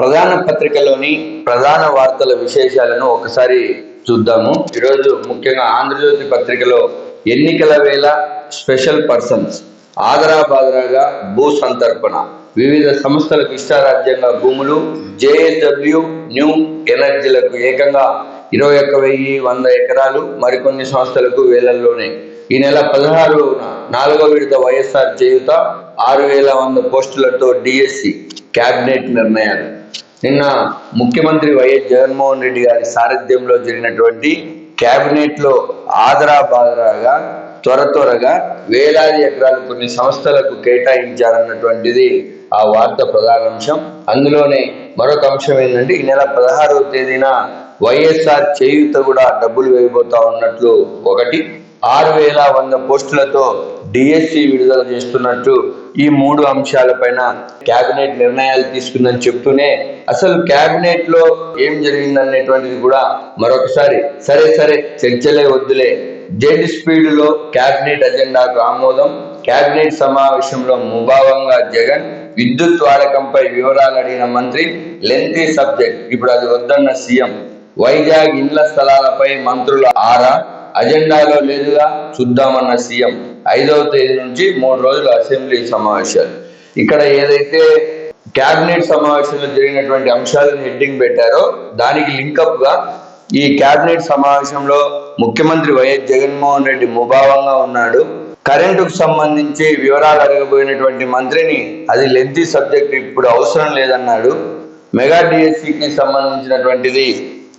ప్రధాన పత్రికలోని ప్రధాన వార్తల విశేషాలను ఒకసారి చూద్దాము. ఈరోజు ముఖ్యంగా ఆంధ్రజ్యోతి పత్రికలో ఎన్నికల వేళ స్పెషల్ పర్సన్స్ ఆదరా బాదరాగా భూ సంతర్పణ వివిధ సంస్థలకు ఇష్టారాజ్యంగా భూములు జేఎస్డబ్ల్యూ న్యూ ఎనర్జీలకు ఏకంగా ఇరవై ఒక్క వెయ్యి వంద ఎకరాలు మరికొన్ని సంస్థలకు వేలల్లోనే. ఈ నెల పదహారు నాలుగో విడత వైఎస్ఆర్ చేయుత ఆరు వేల వంద పోస్టులతో డిఎస్సి క్యాబినెట్ నిర్ణయాలు. నిన్న ముఖ్యమంత్రి వైఎస్ జగన్మోహన్ రెడ్డి గారి సారథ్యంలో జరిగినటువంటి కేబినెట్లో ఆదరా బాదరాగా త్వర త్వరగా వేలాది ఎకరాలు కొన్ని సంస్థలకు కేటాయించారన్నటువంటిది ఆ వార్త ప్రధాన అంశం అందులోనే మరొక అంశం ఏంటంటే ఈ నెల పదహారవ తేదీన వైఎస్ఆర్ చేయూత కూడా డబ్బులు వేయబోతా ఉన్నట్లు ఒకటి. ఆరు వేల వంద పోస్టులతో డిఎస్సి విడుదల చేస్తున్నట్టు ఈ మూడు అంశాలపైన కేబినెట్ నిర్ణయాలు తీసుకుందని చెప్తూనే అసలు కేబినెట్లో ఏం జరిగిందనేటువంటిది కూడా మరొకసారి సరే సరే చర్చలే వద్దులే. జెడ్ స్పీడ్లో కేబినెట్ అజెండాకు ఆమోదం కేబినెట్ సమావేశంలో ముభావంగా జగన్ విద్యుత్ వాడకంపై వివరాలు అడిగిన మంత్రి లెంతీ సబ్జెక్ట్ ఇప్పుడు అది వద్దన్న సీఎం. వైజాగ్ ఇండ్ల స్థలాలపై మంత్రుల ఆరా? అజెండాలో లేదుగా? చూద్దామన్న సీఎం. ఐదవ తేదీ నుంచి మూడు రోజులు అసెంబ్లీ సమావేశాలు. ఇక్కడ ఏదైతే కేబినెట్ సమావేశంలో జరిగినటువంటి అంశాలను హెడ్డింగ్ పెట్టారో దానికి లింకప్గా ఈ కేబినెట్ సమావేశంలో ముఖ్యమంత్రి వైఎస్ జగన్మోహన్ రెడ్డి ముభావంగా ఉన్నాడు. కరెంటుకు సంబంధించి వివరాలు అడగబోయినటువంటి మంత్రిని అది లెంతీ సబ్జెక్ట్ ఇప్పుడు అవసరం లేదన్నాడు. మెగా డిఎస్సికి సంబంధించినటువంటిది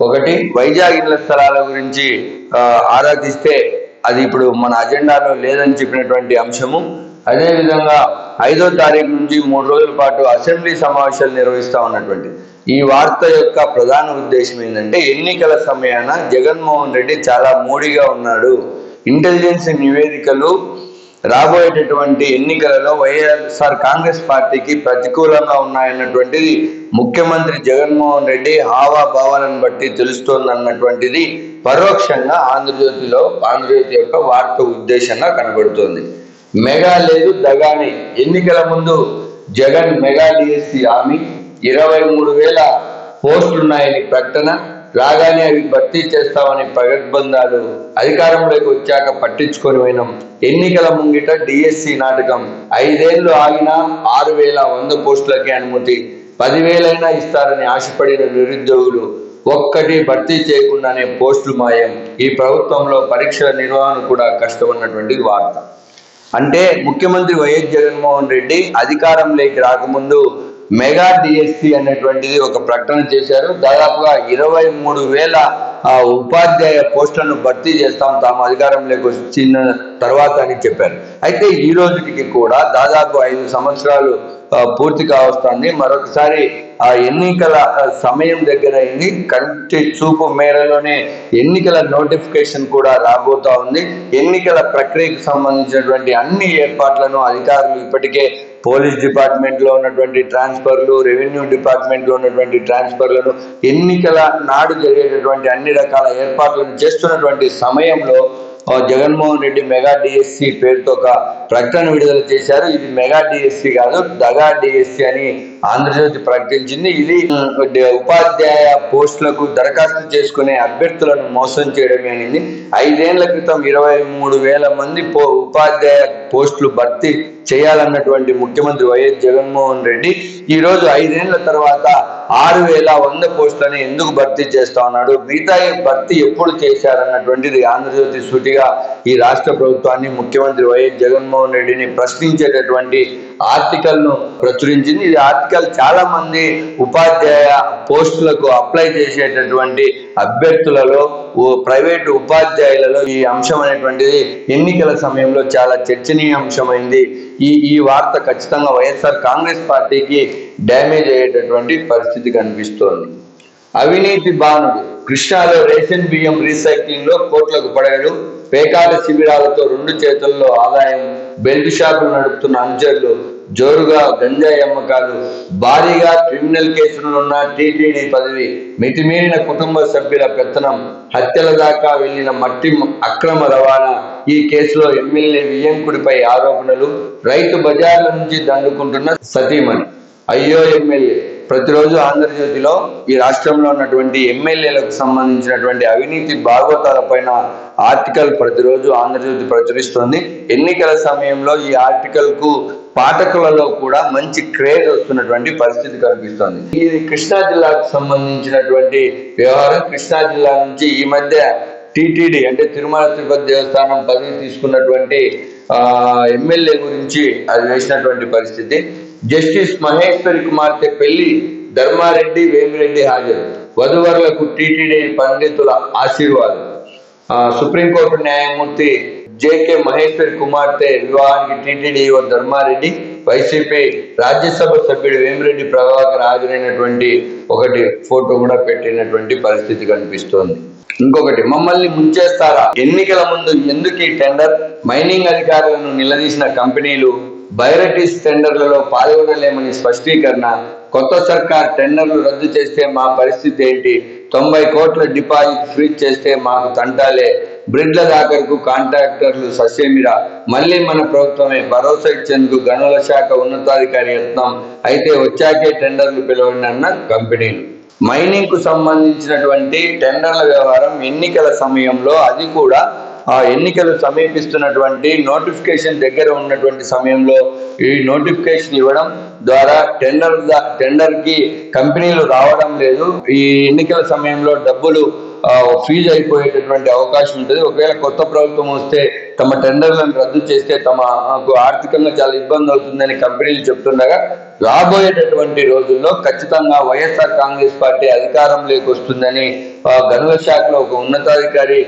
ఒకటి వైజాగ్ ఇళ్ళ స్థలాల గురించి ఆ, ఆరా తీస్తే అది ఇప్పుడు మన అజెండాలో లేదని చెప్పినటువంటి అంశము. అదే విధంగా ఐదో తారీఖు నుంచి మూడు రోజుల పాటు అసెంబ్లీ సమావేశాలు నిర్వహిస్తా ఉన్నటువంటి ఈ వార్త యొక్క ప్రధాన ఉద్దేశం ఏంటంటే ఎన్నికల సమయాన జగన్మోహన్ రెడ్డి చాలా మోడీగా ఉన్నాడు. ఇంటెలిజెన్స్ నివేదికలు రాబోయేటటువంటి ఎన్నికలలో వైఎస్ఆర్ కాంగ్రెస్ పార్టీకి ప్రతికూలంగా ఉన్నాయన్నటువంటిది ముఖ్యమంత్రి జగన్మోహన్ రెడ్డి హావాభావాలను బట్టి తెలుస్తోందన్నటువంటిది పరోక్షంగా ఆంధ్రజ్యోతిలో ఆంధ్రజ్యోతి యొక్క వార్త ఉద్దేశంగా కనబడుతోంది. మెగా లేదు దగాని ఎన్నికల ముందు జగన్ మెగా డిఎస్సి హామీ ఇరవై మూడు వేల పోస్టులున్నాయని ప్రకటన రాగానే అవి భర్తీ చేస్తామని ప్రగద్బంధాలు అధికారంలోకి వచ్చాక పట్టించుకొని పోయినాం. ఎన్నికల ముంగిట డిఎస్సి నాటకం. ఐదేళ్ళు ఆగినా ఆరు వేల వంద పోస్టులకి అనుమతి. పదివేలైనా ఇస్తారని ఆశపడిన నిరుద్యోగులు ఒక్కటి భర్తీ చేయకుండానే పోస్టులు మాయం. ఈ ప్రభుత్వంలో పరీక్షల నిర్వహణ కూడా కష్టమన్నటువంటి వార్త. అంటే ముఖ్యమంత్రి వైఎస్ జగన్మోహన్ రెడ్డి అధికారంలోకి రాకముందు మెగా డిఎస్సి అనేటువంటిది ఒక ప్రకటన చేశారు. దాదాపుగా ఇరవై మూడు వేల ఆ, ఉపాధ్యాయ పోస్టులను భర్తీ చేస్తాం తాము అధికారంలోకి వచ్చిన తర్వాత అని చెప్పారు. అయితే ఈ రోజుకి కూడా దాదాపు ఐదు సంవత్సరాలు పూర్తి కావస్తుంది. మరొకసారి ఆ ఎన్నికల సమయం దగ్గర అయింది. కంటి చూపు మేరలోనే ఎన్నికల నోటిఫికేషన్ కూడా రాబోతా ఉంది. ఎన్నికల ప్రక్రియకు సంబంధించినటువంటి అన్ని ఏర్పాట్లను అధికారులు ఇప్పటికే పోలీస్ డిపార్ట్మెంట్లో ఉన్నటువంటి ట్రాన్స్ఫర్లు రెవెన్యూ డిపార్ట్మెంట్లో ఉన్నటువంటి ట్రాన్స్ఫర్లను ఎన్నికల నాడు జరిగేటటువంటి అన్ని రకాల ఏర్పాట్లను చేస్తున్నటువంటి సమయంలో జగన్మోహన్ రెడ్డి మెగా డిఎస్సి పేరుతో ఒక ప్రకటన విడుదల చేశారు. ఇది మెగా డిఎస్సి కాదు దగా డిఎస్సి అని ఆంధ్రజ్యోతి ప్రకటించింది. ఇది ఉపాధ్యాయ పోస్టులకు దరఖాస్తు చేసుకునే అభ్యర్థులను మోసం చేయడమే అనింది. ఐదేళ్ళ క్రితం ఇరవై మూడు వేల మంది పో ఉపాధ్యాయ పోస్టులు భర్తీ చేయాలన్నటువంటి ముఖ్యమంత్రి వైఎస్ జగన్మోహన్ రెడ్డి ఈ రోజు ఐదేళ్ళ తర్వాత ఆరు వేల వంద పోస్టులని ఎందుకు భర్తీ చేస్తా ఉన్నాడు? మిగతా భర్తీ ఎప్పుడు చేశారన్నటువంటిది ఆంధ్రజ్యోతి సూటిగా ఈ రాష్ట్ర ప్రభుత్వాన్ని ముఖ్యమంత్రి వైఎస్ జగన్మోహన్ రెడ్డిని ప్రశ్నించేటటువంటి ఆర్టికల్ను ప్రచురించింది. ఇది ఆర్టికల్ చాలా మంది ఉపాధ్యాయ పోస్టులకు అప్లై చేసేటటువంటి అభ్యర్థులలో ఓ ప్రైవేటు ఉపాధ్యాయులలో ఈ అంశం అనేటువంటిది ఎన్నికల సమయంలో చాలా చర్చనీయాంశమైంది. ఈ ఈ వార్త ఖచ్చితంగా వైఎస్ఆర్ కాంగ్రెస్ పార్టీకి డ్యామేజ్ అయ్యేటటువంటి పరిస్థితి కనిపిస్తోంది. అవినీతి బాణుడు కృష్ణాలో రేషన్ బియ్యం రీసైక్లింగ్లో కోట్లకు పడాడు పేకాట శిబిరాలతో రెండు చేతుల్లో ఆదాయం బెల్ట్ షాపులు నడుపుతున్న అంచర్లు జోరుగా గంజాయి అమ్మకాలు భారీగా క్రిమినల్ కేసులున్న టీటీడీ పదవి మితిమీరిన కుటుంబ సభ్యుల పెత్తనం హత్యల దాకా వెళ్ళిన మట్టి అక్రమ రవాణా ఈ కేసులో ఎమ్మెల్యే వియ్యంకుడిపై ఆరోపణలు రైతు బజార్ల నుంచి దండుకుంటున్న సతీమణి. అయ్యో ఎమ్మెల్యే! ప్రతిరోజు ఆంధ్రజ్యోతిలో ఈ రాష్ట్రంలో ఉన్నటువంటి ఎమ్మెల్యేలకు సంబంధించినటువంటి అవినీతి భాగవతాల పైన ఆర్టికల్ ప్రతిరోజు ఆంధ్రజ్యోతి ప్రచురిస్తుంది. ఎన్నికల సమయంలో ఈ ఆర్టికల్కు పాఠకులలో కూడా మంచి క్రేజ్ వస్తున్నటువంటి పరిస్థితి కనిపిస్తుంది. ఇది కృష్ణా జిల్లాకు సంబంధించినటువంటి వ్యవహారం కృష్ణా జిల్లా నుంచి ఈ మధ్య టిటిడి అంటే తిరుమల తిరుపతి దేవస్థానం పదవి తీసుకున్నటువంటి ఆ ఎమ్మెల్యే గురించి అది వేసినటువంటి పరిస్థితి. జస్టిస్ మహేశ్వరి కుమార్తె పెళ్ళి ధర్మారెడ్డి వేమిరెడ్డి హాజరు. వధువరులకు టీటీడీ పండితుల ఆశీర్వాదం. సుప్రీంకోర్టు న్యాయమూర్తి జేకే మహేశ్వరి కుమార్తె వివాహానికి టీటీడీ ధర్మారెడ్డి వైసీపీ రాజ్యసభ సభ్యుడు వేమిరెడ్డి ప్రభాకర్ హాజరైనటువంటి ఒకటి ఫోటో కూడా పెట్టినటువంటి పరిస్థితి కనిపిస్తోంది. ఇంకొకటి మమ్మల్ని ముంచేస్తారా? ఎన్నికల ముందు ఎందుకు ఈ టెండర్? మైనింగ్ అధికారులను నిలదీసిన కంపెనీలు బైరటిస్ టెండర్లలో పాల్గొనలేమని స్పష్టీకరణ. కొత్త సర్కార్ టెండర్లు రద్దు చేస్తే మా పరిస్థితి ఏంటి? తొంభై కోట్ల డిపాజిట్ ఫ్రీజ్ చేస్తే మాకు తంటాలే. బ్రిడ్ల దాఖలకు కాంట్రాక్టర్లు ససేమిరా? మళ్ళీ మన ప్రభుత్వమే భరోసా ఇచ్చేందుకు గనుల శాఖ ఉన్నతాధికారి యత్నం. అయితే వచ్చాకే టెండర్లు పిలవండి అన్న కంపెనీలు. మైనింగ్కు సంబంధించినటువంటి టెండర్ల వ్యవహారం ఎన్నికల సమయంలో అది కూడా ఆ ఎన్నికలు సమీపిస్తున్నటువంటి నోటిఫికేషన్ దగ్గర ఉన్నటువంటి సమయంలో ఈ నోటిఫికేషన్ ఇవ్వడం ద్వారా టెండర్ టెండర్కి కంపెనీలు రావడం లేదు. ఈ ఎన్నికల సమయంలో డబ్బులు ఫ్రీజ్ ఫీజు అయిపోయేటటువంటి అవకాశం ఉంటుంది. ఒకవేళ కొత్త ప్రభుత్వం వస్తే తమ టెండర్లను రద్దు చేస్తే తమకు ఆర్థికంగా చాలా ఇబ్బంది అవుతుందని కంపెనీలు చెప్తుండగా రాబోయేటటువంటి రోజుల్లో ఖచ్చితంగా వైఎస్ఆర్ కాంగ్రెస్ పార్టీ అధికారంలోకి వస్తుందని గనుల శాఖలో ఒక ఉన్నతాధికారి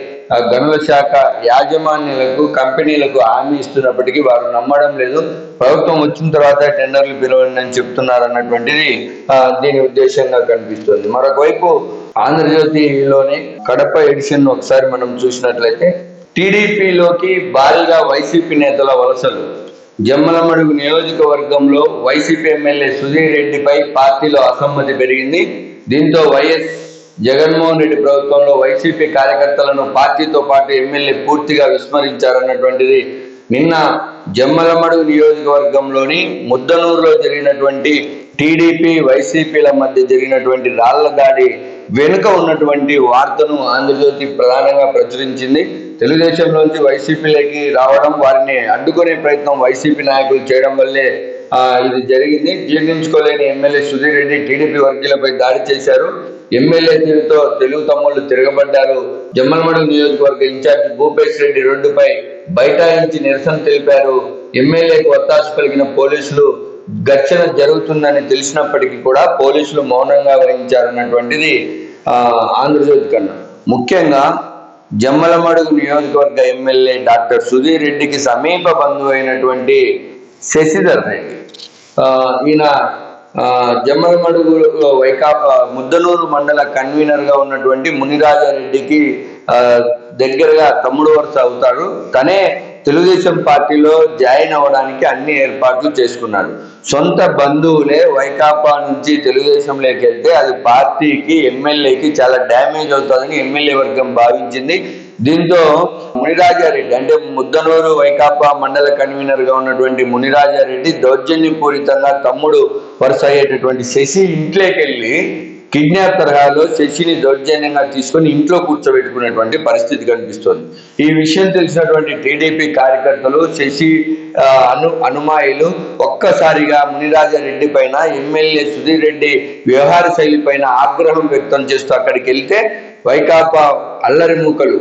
గనుల శాఖ యాజమాన్యులకు కంపెనీలకు హామీ ఇస్తున్నప్పటికీ వారు నమ్మడం లేదు. ప్రభుత్వం వచ్చిన తర్వాత టెండర్లు పిలవండి అని చెప్తున్నారు అన్నటువంటిది దీని ఉద్దేశంగా కనిపిస్తుంది. మరొక వైపు ఆంధ్రజ్యోతిలోని కడప ఎడిషన్ ఒకసారి మనం చూసినట్లయితే టీడీపీలోకి భారీగా వైసీపీ నేతల వలసలు. జమ్మలమడుగు నియోజకవర్గంలో వైసీపీ ఎమ్మెల్యే సుధీర్ రెడ్డిపై పార్టీలో అసమ్మతి పెరిగింది. దీంతో వైఎస్ జగన్మోహన్ రెడ్డి ప్రభుత్వంలో వైసీపీ కార్యకర్తలను పార్టీతో పాటు ఎమ్మెల్యే పూర్తిగా విస్మరించారన్నటువంటిది నిన్న జమ్మలమడుగు నియోజకవర్గంలోని ముద్దనూరులో జరిగినటువంటి టీడీపీ వైసీపీల మధ్య జరిగినటువంటి రాళ్ళ దాడి వెనుక ఉన్నటువంటి వార్తను ఆంధ్రజ్యోతి ప్రధానంగా ప్రచురించింది. తెలుగుదేశంలోంచి వైసీపీలోకి రావడం వారిని అడ్డుకునే ప్రయత్నం వైసీపీ నాయకులు చేయడం వల్లే ఇది జరిగింది. జీర్ణించుకోలేని ఎమ్మెల్యే సుధీర్ రెడ్డి టీడీపీ వర్గీయులపై దాడి చేశారు. ఎమ్మెల్యే తీరుతో తెలుగు తమ్ముళ్ళు తిరగబడ్డారు. జమ్మలమడుగు నియోజకవర్గ ఇన్ఛార్జి భూపేష్ రెడ్డి రోడ్డుపై బైఠాయించి నిరసన తెలిపారు. ఎమ్మెల్యేకు ఒత్తాసు కలిగిన పోలీసులు ఘర్షణ జరుగుతుందని తెలిసినప్పటికీ కూడా పోలీసులు మౌనంగా వహించారన్నటువంటిది ఆ, ఆంధ్రజ్యోతి కన్నా. ముఖ్యంగా జమ్మలమడుగు నియోజకవర్గ ఎమ్మెల్యే డాక్టర్ సుధీర్ రెడ్డికి సమీప బంధువు అయినటువంటి శశిధర్ రెడ్డి. ఆ, ఈయన జమ్మలమడుగులో వైకాపా ముద్దనూరు మండల కన్వీనర్గా ఉన్నటువంటి మునిరాజారెడ్డికి దగ్గరగా తమ్ముడు వరుస అవుతాడు. తనే తెలుగుదేశం పార్టీలో జాయిన్ అవ్వడానికి అన్ని ఏర్పాట్లు చేసుకున్నాడు. సొంత బంధువులే వైకాపా నుంచి తెలుగుదేశంలోకి వెళ్తే అది పార్టీకి ఎమ్మెల్యేకి చాలా డ్యామేజ్ అవుతుందని ఎమ్మెల్యే వర్గం భావించింది. దీంతో మునిరాజారెడ్డి అంటే ముద్దనూరు వైకాపా మండల కన్వీనర్గా ఉన్నటువంటి మునిరాజారెడ్డి దౌర్జన్యపూరితంగా తమ్ముడు వరుస అయ్యేటటువంటి శశి ఇంట్లోకి వెళ్ళి కిడ్నాప్ తరహాలో శశిని దౌర్జన్యంగా తీసుకొని ఇంట్లో కూర్చోబెట్టుకునేటువంటి పరిస్థితి కనిపిస్తోంది. ఈ విషయం తెలిసినటువంటి టీడీపీ కార్యకర్తలు శశి అను అనుమాయులు ఒక్కసారిగా మునిరాజారెడ్డి పైన ఎమ్మెల్యే సుధీర్ రెడ్డి వ్యవహార శైలి పైన ఆగ్రహం వ్యక్తం చేస్తూ అక్కడికి వెళ్తే వైకాపా అల్లరి మూకలు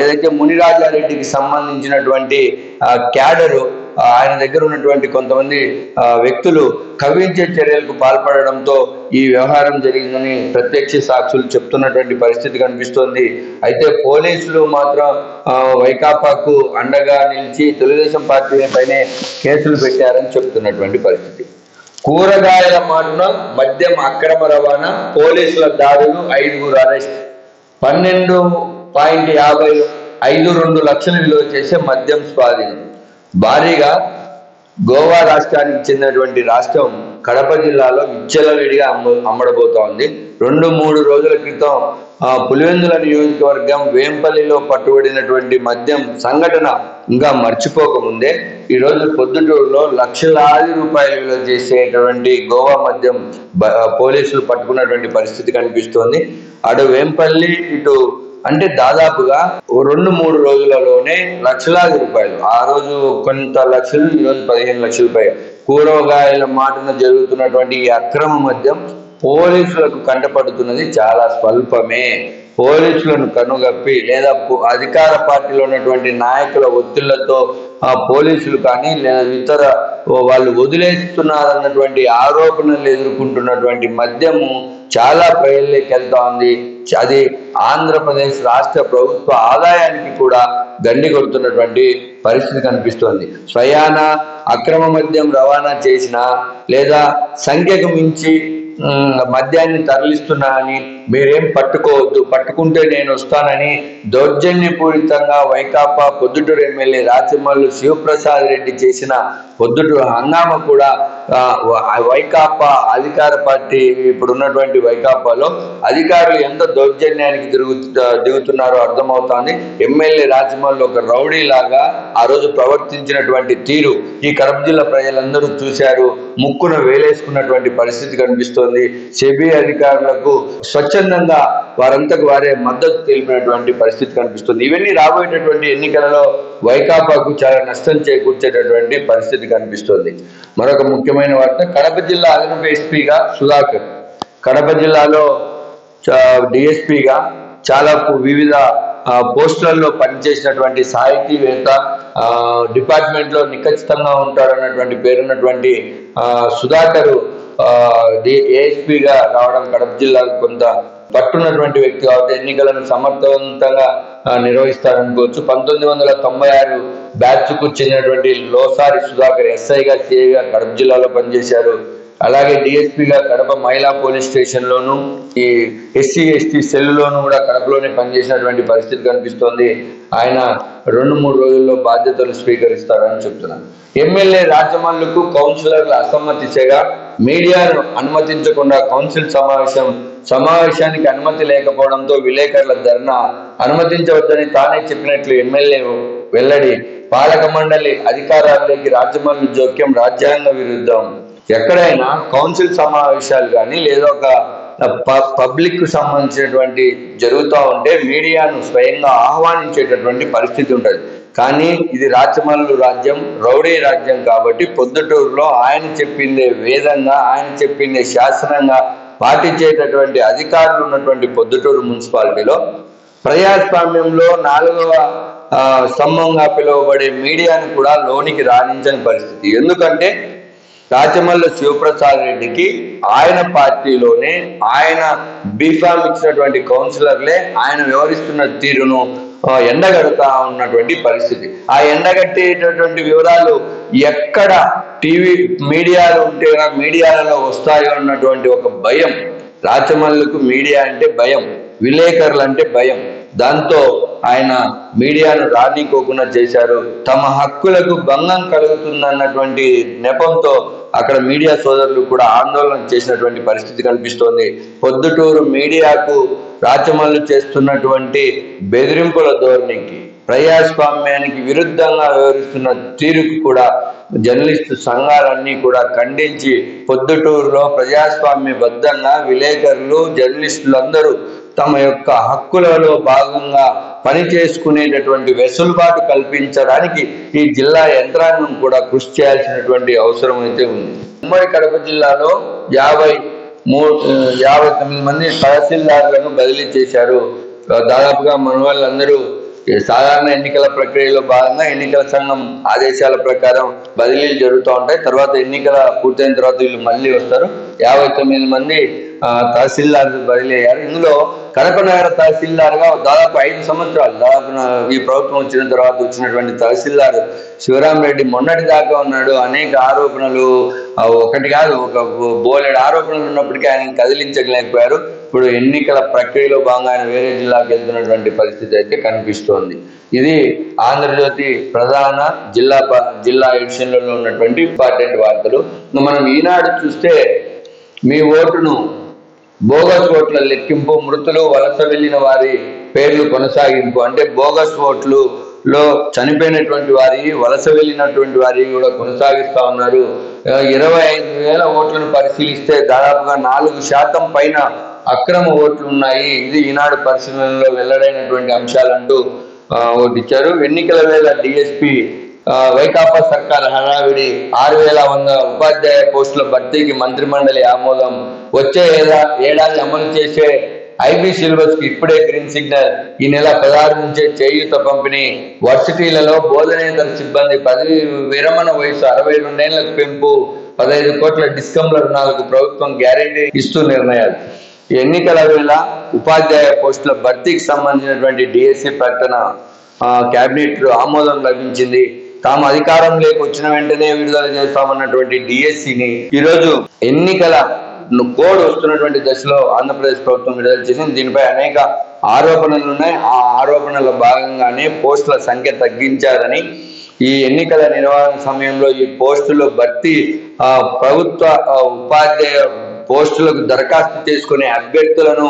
ఏదైతే మునిరాజారెడ్డికి సంబంధించినటువంటి క్యాడరు ఆయన దగ్గర ఉన్నటువంటి కొంతమంది వ్యక్తులు కవించే చర్యలకు పాల్పడడంతో ఈ వ్యవహారం జరిగిందని ప్రత్యక్ష సాక్షులు చెప్తున్నటువంటి పరిస్థితి కనిపిస్తోంది. అయితే పోలీసులు మాత్రం వైకాపాకు అండగా నిలిచి తెలుగుదేశం పార్టీ పైనే కేసులు పెట్టారని చెప్తున్నటువంటి పరిస్థితి. కూరగాయల మాటున మద్యం అక్రమ రవాణా పోలీసుల దాడులు ఐదుగురు అరెస్ట్. పన్నెండు పాయింట్ యాభై ఐదు రెండు లక్షలు విలువ చేసే మద్యం స్వాధీనం. భారీగా గోవా రాష్ట్రానికి చెందినటువంటి రాష్ట్రం కడప జిల్లాలో విచ్చలవిడిగా అమ్మ అమ్మడబోతోంది. రెండు మూడు రోజుల క్రితం పులివెందుల నియోజకవర్గం వేంపల్లిలో పట్టుబడినటువంటి మద్యం సంఘటన ఇంకా మర్చిపోకముందే ఈ రోజు పొద్దుటూరులో లక్షలాది రూపాయలు విలువ చేసేటువంటి గోవా మద్యం పోలీసులు పట్టుకున్నటువంటి పరిస్థితి కనిపిస్తోంది. అటు వేంపల్లి ఇటు అంటే దాదాపుగా ఓ రెండు మూడు రోజులలోనే లక్షలాది రూపాయలు. ఆ రోజు కొంత లక్షలు ఈరోజు పదిహేను లక్షల రూపాయలు కూరగాయల మాటన జరుగుతున్నటువంటి ఈ అక్రమ మద్యం పోలీసులకు కంటపడుతున్నది చాలా స్వల్పమే. పోలీసులను కనుగప్పి లేదా అధికార పార్టీలో ఉన్నటువంటి నాయకుల ఒత్తిళ్ళతో ఆ పోలీసులు కానీ లేదా ఇతర వాళ్ళు వదిలేస్తున్నారన్నటువంటి ఆరోపణలు ఎదుర్కొంటున్నటువంటి మద్యము చాలా ప్రజల్లోకి వెళ్తా ఉంది. అది ఆంధ్రప్రదేశ్ రాష్ట్ర ప్రభుత్వ ఆదాయానికి కూడా గండి కొడుతున్నటువంటి పరిస్థితి కనిపిస్తోంది. స్వయాన అక్రమ మద్యం రవాణా చేసిన లేదా సంఖ్యకు మించి మద్యాన్ని తరలిస్తున్నా అని మీరేం పట్టుకోవద్దు. పట్టుకుంటే నేను వస్తానని దౌర్జన్యపూరితంగా వైకాపా పొద్దుటూరు ఎమ్మెల్యే రాతిమల్లు శివప్రసాద్ రెడ్డి చేసిన పొద్దుటూరు హంగామా కూడా వైకాపా అధికార పార్టీ ఇప్పుడు ఉన్నటువంటి వైకాపాలో అధికారులు ఎంత దౌర్జన్యానికి తిరుగు దిగుతున్నారో అర్థమవుతోంది. ఎమ్మెల్యే రాజమౌళి ఒక రౌడీ లాగా ఆ రోజు ప్రవర్తించినటువంటి తీరు ఈ కడప జిల్లా ప్రజలందరూ చూశారు. ముక్కున వేలేసుకున్నటువంటి పరిస్థితి కనిపిస్తోంది. సెబీ అధికారులకు స్వచ్ఛందంగా వారంతకు వారే మద్దతు తెలిపినటువంటి పరిస్థితి కనిపిస్తుంది. ఇవన్నీ రాబోయేటటువంటి ఎన్నికలలో వైకాపాకు చాలా నష్టం చేకూర్చేటటువంటి పరిస్థితి కనిపిస్తుంది. మరొక ముఖ్యమైన వార్త కడప జిల్లా అదనపు ఎస్పీగా సుధాకర్. కడప జిల్లాలో డిఎస్పీగా చాలా వివిధ పోస్టులలో పనిచేసినటువంటి సాహితీవేత్త ఆ, డిపార్ట్మెంట్లో నిఖచ్చితంగా ఉంటాడు అన్నటువంటి పేరున్నటువంటి ఆ, ఏఎస్పీగా రావడం కడప జిల్లాకు కొంత పట్టున్నటువంటి వ్యక్తి కాబట్టి ఎన్నికలను సమర్థవంతంగా నిర్వహిస్తారనుకోవచ్చు. పంతొమ్మిది వందల తొంభై ఆరు బ్యాచ్కు చెందినటువంటి లోసారి సుధాకర్ ఎస్ఐగా సిఐగా కడప జిల్లాలో పనిచేశారు. అలాగే డిఎస్పీగా కడప మహిళా పోలీస్ స్టేషన్ లోను ఈ ఎస్సీ ఎస్టీ సెల్లులోను కూడా కడపలోనే పనిచేసినటువంటి పరిస్థితి కనిపిస్తోంది. ఆయన రెండు మూడు రోజుల్లో బాధ్యతలు స్వీకరిస్తారని చెప్తున్నారు ఎమ్మెల్యే రాజమల్లుకు కౌన్సిలర్ల అసమ్మతిచేగా మీడియాను అనుమతించకుండా కౌన్సిల్ సమావేశం సమావేశానికి అనుమతి లేకపోవడంతో విలేకరుల ధర్నా అనుమతించవద్దని తానే చెప్పినట్లు ఎమ్మెల్యే వెల్లడి పాలక మండలి అధికారాల్లోకి రాజమండ్రి జోక్యం రాజ్యాంగ విరుద్ధం. ఎక్కడైనా కౌన్సిల్ సమావేశాలు కానీ లేదా ఒక పబ్లిక్కు సంబంధించినటువంటి జరుగుతూ ఉంటే మీడియాను స్వయంగా ఆహ్వానించేటటువంటి పరిస్థితి ఉంటుంది. కానీ ఇది రాచమల్లు రాజ్యం రౌడీ రాజ్యం కాబట్టి పొద్దుటూరులో ఆయన చెప్పిందే వేదంగా ఆయన చెప్పిందే శాసనంగా పాటించేటటువంటి అధికారులు ఉన్నటువంటి పొద్దుటూరు మున్సిపాలిటీలో ప్రజాస్వామ్యంలో నాలుగవ స్తంభంగా పిలువబడే మీడియాను కూడా లోనికి రాణించని పరిస్థితి. ఎందుకంటే రాచమల్ల శివప్రసాద్ రెడ్డికి ఆయన పార్టీలోనే ఆయన బీఫామ్ ఇచ్చినటువంటి కౌన్సిలర్లే ఆయన వ్యవహరిస్తున్న తీరును ఎండగడతా ఉన్నటువంటి పరిస్థితి. ఆ ఎండగట్టేటటువంటి వివరాలు ఎక్కడ టీవీ మీడియాలో ఉంటే మీడియాలలో వస్తాయో అన్నటువంటి ఒక భయం. రాచమల్లుకు మీడియా అంటే భయం. విలేకరులు అంటే భయం. దాంతో ఆయన మీడియాను రానికోకుండా చేశారు. తమ హక్కులకు భంగం కలుగుతుందన్నటువంటి నెపంతో అక్కడ మీడియా సోదరులు కూడా ఆందోళన చేసినటువంటి పరిస్థితి కనిపిస్తోంది. పొద్దుటూరు మీడియాకు రాచమల్లు చేస్తున్నటువంటి బెదిరింపుల ధోరణికి ప్రజాస్వామ్యానికి విరుద్ధంగా వ్యవహరిస్తున్న తీరుకు కూడా జర్నలిస్టు సంఘాలన్నీ కూడా ఖండించి పొద్దుటూరులో ప్రజాస్వామ్యబద్ధంగా విలేకరులు జర్నలిస్టులందరూ తమ యొక్క హక్కులలో భాగంగా పని చేసుకునేటటువంటి వెసులుబాటు కల్పించడానికి ఈ జిల్లా యంత్రాంగం కూడా కృషి చేయాల్సినటువంటి అవసరం అయితే ఉంది. ఉమ్మడి కడప జిల్లాలో యాభై మూడు యాభై తొమ్మిది మంది తహసీల్దారులను బదిలీ చేశారు. దాదాపుగా మన వాళ్ళందరూ సాధారణ ఎన్నికల ప్రక్రియలో భాగంగా ఎన్నికల సంఘం ఆదేశాల ప్రకారం బదిలీలు జరుగుతూ ఉంటాయి. తర్వాత ఎన్నికల పూర్తయిన తర్వాత వీళ్ళు మళ్ళీ వస్తారు. యాభై తొమ్మిది మంది తహసీల్దార్ బదిలీ అయ్యారు ఇందులో కడప నగర తహసీల్దార్గా దాదాపు ఐదు సంవత్సరాలు. దాదాపు ఈ ప్రభుత్వం వచ్చిన తర్వాత వచ్చినటువంటి తహసీల్దార్ శివరాం రెడ్డి మొన్నటి దాకా ఉన్నాడు. అనేక ఆరోపణలు ఒకటి కాదు ఒక బోలెడు ఆరోపణలు ఉన్నప్పటికీ ఆయన కదిలించలేకపోయారు. ఇప్పుడు ఎన్నికల ప్రక్రియలో భాగంగా ఆయన వేరే జిల్లాకు వెళ్తున్నటువంటి పరిస్థితి అయితే కనిపిస్తోంది. ఇది ఆంధ్రజ్యోతి ప్రధాన జిల్లా జిల్లా ఎడిషన్లలో ఉన్నటువంటి ఇంపార్టెంట్ వార్తలు. మనం ఈనాడు చూస్తే మీ ఓటును బోగస్ ఓట్ల లెక్కింపు మృతులు వలస వెళ్ళిన వారి పేర్లు కొనసాగింపు. అంటే బోగస్ ఓట్లు లో చనిపోయినటువంటి వారి వలస వెళ్ళినటువంటి వారి కూడా కొనసాగిస్తా ఉన్నారు. ఇరవై ఐదు వేల ఓట్లను పరిశీలిస్తే దాదాపుగా నాలుగు శాతం పైన అక్రమ ఓట్లు ఉన్నాయి. ఇది ఈనాడు పరిశీలనలో వెల్లడైనటువంటి అంశాలంటూ ఒకటి ఇచ్చారు ఎన్నికల వేళ డిఎస్పి వైకాపా సర్కార్ హడావిడి ఆరు వేల వంద ఉపాధ్యాయ పోస్టుల భర్తీకి మంత్రిమండలి ఆమోదం వచ్చే ఏడా ఏడాది అమలు చేసే ఐబీ సిలబస్కి ఇప్పుడే గ్రీన్ సిగ్నల్. ఈ నెల పదహారు నుంచే చేయూత పంపిణీ. వర్సిటీలలో బోధనేతర సిబ్బంది పదవి విరమణ వయసు అరవై రెండేళ్ళకు పెంపు పదహైదు కోట్ల డిస్కంల రుణాలకు ప్రభుత్వం గ్యారెంటీ ఇస్తూ నిర్ణయాలు. ఎన్నికల వేళ ఉపాధ్యాయ పోస్టుల భర్తీకి సంబంధించినటువంటి డిఎస్సి ప్రకటన కేబినెట్ ఆమోదం లభించింది. తాము అధికారంలోకి వచ్చిన వెంటనే విడుదల చేస్తామన్నటువంటి డిఎస్సిని ఈరోజు ఎన్నికల కోడ్ వస్తున్నటువంటి దశలో ఆంధ్రప్రదేశ్ ప్రభుత్వం విడుదల చేసింది. దీనిపై అనేక ఆరోపణలు ఉన్నాయి. ఆ ఆరోపణల భాగంగానే పోస్టుల సంఖ్య తగ్గించారని ఈ ఎన్నికల నిర్వహణ సమయంలో ఈ పోస్టులు భర్తీ ప్రభుత్వ ఉపాధ్యాయ పోస్టులకు దరఖాస్తు చేసుకునే అభ్యర్థులను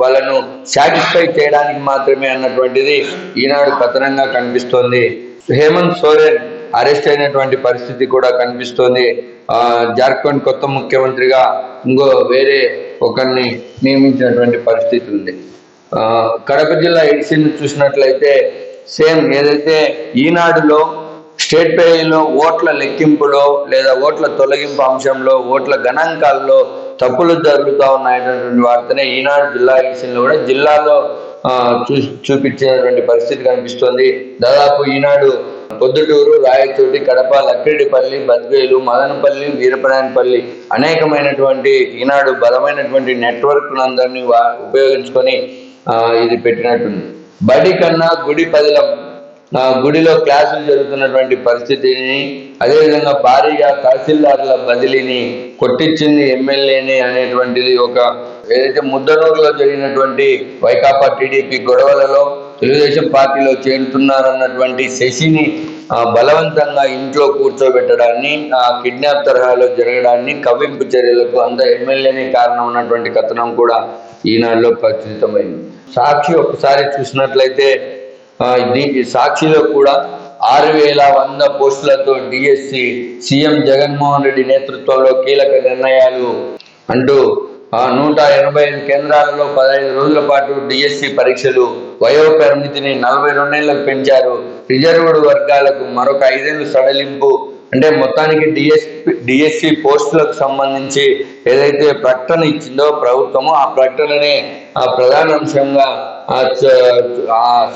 వాళ్ళను సాటిస్ఫై చేయడానికి మాత్రమే అన్నటువంటిది ఈనాడు కథనంగా కనిపిస్తోంది. హేమంత్ సోరెన్ అరెస్ట్ అయినటువంటి పరిస్థితి కూడా కనిపిస్తోంది. జార్ఖండ్ కొత్త ముఖ్యమంత్రిగా ఇంకో వేరే ఒకరిని నియమించినటువంటి పరిస్థితి ఉంది. కడప జిల్లా ఎడిసిన్ చూసినట్లయితే సేమ్ ఏదైతే ఈనాడులో స్టేట్ పేజీలో ఓట్ల లెక్కింపులో లేదా ఓట్ల తొలగింపు అంశంలో ఓట్ల గణాంకాల్లో తప్పులు జరుగుతూ ఉన్నాయనేటువంటి వార్తనే ఈనాడు జిల్లా ఎడిషన్లో కూడా జిల్లాలో చూ చూపించినటువంటి పరిస్థితి కనిపిస్తోంది. దాదాపు ఈనాడు పొద్దుటూరు రాయచోటి కడప లక్కిరెడ్డిపల్లి బద్వేలు మదనపల్లి వీరపరాయనపల్లి అనేకమైనటువంటి ఈనాడు బలమైనటువంటి నెట్వర్క్ అందరినీ వా- ఉపయోగించుకొని ఇది పెట్టినట్టుంది. బడి కన్నా గుడి పదిలం గుడిలో క్లాసులు జరుగుతున్నటువంటి పరిస్థితిని అదేవిధంగా భారీగా తహసీల్దార్ల బదిలీని కొట్టించింది ఎమ్మెల్యేని అనేటువంటిది ఒక ఏదైతే ముద్దనూరులో జరిగినటువంటి వైకాపా టీడీపీ గొడవలలో తెలుగుదేశం పార్టీలో చేరుతున్నారన్నటువంటి శశిని బలవంతంగా ఇంట్లో కూర్చోబెట్టడాన్ని ఆ కిడ్నాప్ తరహాలో జరగడాన్ని కవ్వింపు చర్యలకు అంత ఎమ్మెల్యేనే కారణం ఉన్నటువంటి కథనం కూడా ఈనాడులో ప్రచురితమైంది. సాక్షి ఒకసారి చూసినట్లయితే సాక్షిలో కూడా ఆరు వేల వంద పోస్టులతో డిఎస్సి సీఎం జగన్మోహన్ రెడ్డి నేతృత్వంలో కీలక నిర్ణయాలు అంటూ నూట ఎనభై ఐదు కేంద్రాలలో పదహైదు రోజుల పాటు డిఎస్సి పరీక్షలు వయో పరిమితిని నలభై రెండేళ్ళకు పెంచారు. రిజర్వ్డ్ వర్గాలకు మరొక ఐదేళ్ళు సడలింపు. అంటే మొత్తానికి డిఎస్పి డిఎస్సి పోస్టులకు సంబంధించి ఏదైతే ప్రకటన ఇచ్చిందో ప్రభుత్వము ఆ ప్రకటననే ఆ ప్రధాన అంశంగా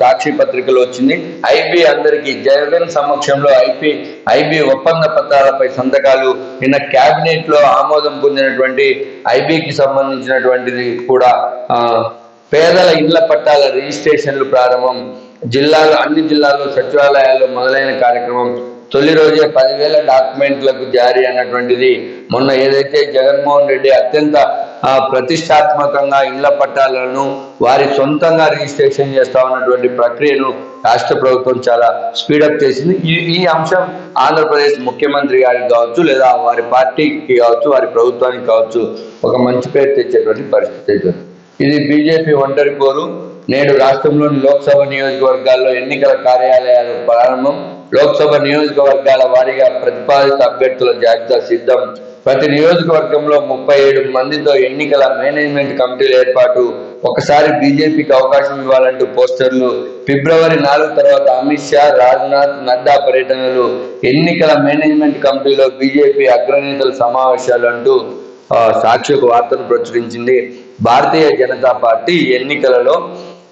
సాక్షి పత్రికలో వచ్చింది. ఐబి అందరికి జగన్ సమక్షంలో ఐపీ ఐబీ ఒప్పంద పత్రాలపై సంతకాలు. నిన్న కేబినెట్లో ఆమోదం పొందినటువంటి ఐబీకి సంబంధించినటువంటిది కూడా పేదల ఇళ్ళ పట్టాల రిజిస్ట్రేషన్లు ప్రారంభం. జిల్లాలో అన్ని జిల్లాల్లో సచివాలయాల్లో మొదలైన కార్యక్రమం. తొలి రోజే పదివేల డాక్యుమెంట్లకు జారీ అన్నటువంటిది. మొన్న ఏదైతే జగన్మోహన్ రెడ్డి అత్యంత ప్రతిష్టాత్మకంగా ఇళ్ళ పట్టాలను వారి సొంతంగా రిజిస్ట్రేషన్ చేస్తా ఉన్నటువంటి ప్రక్రియను రాష్ట్ర ప్రభుత్వం చాలా స్పీడప్ చేసింది. ఈ ఈ అంశం ఆంధ్రప్రదేశ్ ముఖ్యమంత్రి గారికి కావచ్చు లేదా వారి పార్టీకి కావచ్చు వారి ప్రభుత్వానికి కావచ్చు ఒక మంచి పేరు తెచ్చేటువంటి పరిస్థితి ఇది బీజేపీ ఒంటరి కోరు నేడు రాష్ట్రంలోని లోక్సభ నియోజకవర్గాల్లో ఎన్నికల కార్యాలయాలు ప్రారంభం. లోక్సభ నియోజకవర్గాల వారీగా ప్రతిపాదిత అభ్యర్థుల జాబితా సిద్ధం. ప్రతి నియోజకవర్గంలో ముప్పై ఏడు మందితో ఎన్నికల మేనేజ్మెంట్ కమిటీల ఏర్పాటు ఒకసారి బీజేపీకి అవకాశం ఇవ్వాలంటూ పోస్టర్లు ఫిబ్రవరి నాలుగు తర్వాత అమిత్ షా రాజ్నాథ్ నడ్డా పర్యటనలు ఎన్నికల మేనేజ్మెంట్ కమిటీలో బీజేపీ అగ్రనేతల సమావేశాలు అంటూ సాక్షి ఒక వార్తను ప్రచురించింది. భారతీయ జనతా పార్టీ ఎన్నికలలో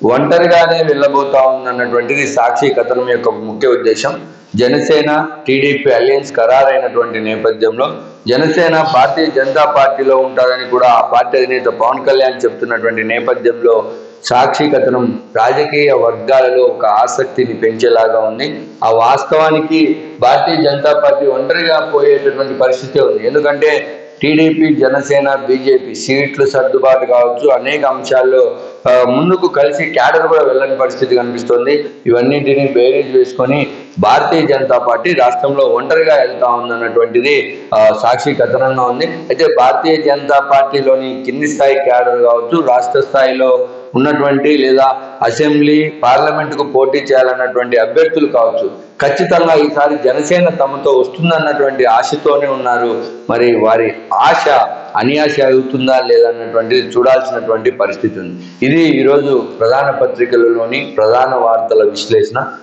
ఒంటరిగానే వెళ్ళబోతా ఉందన్నటువంటిది సాక్షి కథనం యొక్క ముఖ్య ఉద్దేశం. జనసేన టీడీపీ అలయన్స్ ఖరారైనటువంటి నేపథ్యంలో జనసేన భారతీయ జనతా పార్టీలో ఉంటారని కూడా ఆ పార్టీ అధినేత పవన్ కళ్యాణ్ చెప్తున్నటువంటి నేపథ్యంలో సాక్షి కథనం రాజకీయ వర్గాలలో ఒక ఆసక్తిని పెంచేలాగా ఉంది. ఆ వాస్తవానికి భారతీయ జనతా పార్టీ ఒంటరిగా పోయేటటువంటి పరిస్థితి ఉంది. ఎందుకంటే టీడీపీ జనసేన బీజేపీ సీట్లు సర్దుబాటు కావచ్చు. అనేక అంశాల్లో ముందుకు కలిసి క్యాడర్ కూడా వెళ్ళని పరిస్థితి కనిపిస్తుంది. ఇవన్నింటినీ బేరీజ్ వేసుకొని భారతీయ జనతా పార్టీ రాష్ట్రంలో ఒంటరిగా వెళ్తా ఉందన్నటువంటిది సాక్షి కథనంగా ఉంది. అయితే భారతీయ జనతా పార్టీలోని కింది స్థాయి క్యాడర్ కావచ్చు రాష్ట్ర స్థాయిలో ఉన్నటువంటి లేదా అసెంబ్లీ పార్లమెంటుకు పోటీ చేయాలన్నటువంటి అభ్యర్థులు కావచ్చు ఖచ్చితంగా ఈసారి జనసేన తమతో వస్తుందన్నటువంటి ఆశతోనే ఉన్నారు. మరి వారి ఆశ అనియాశ అవుతుందా లేదన్నటువంటిది చూడాల్సినటువంటి పరిస్థితి ఉంది. ఇది ఈరోజు ప్రధాన పత్రికలలోని ప్రధాన వార్తల విశ్లేషణ.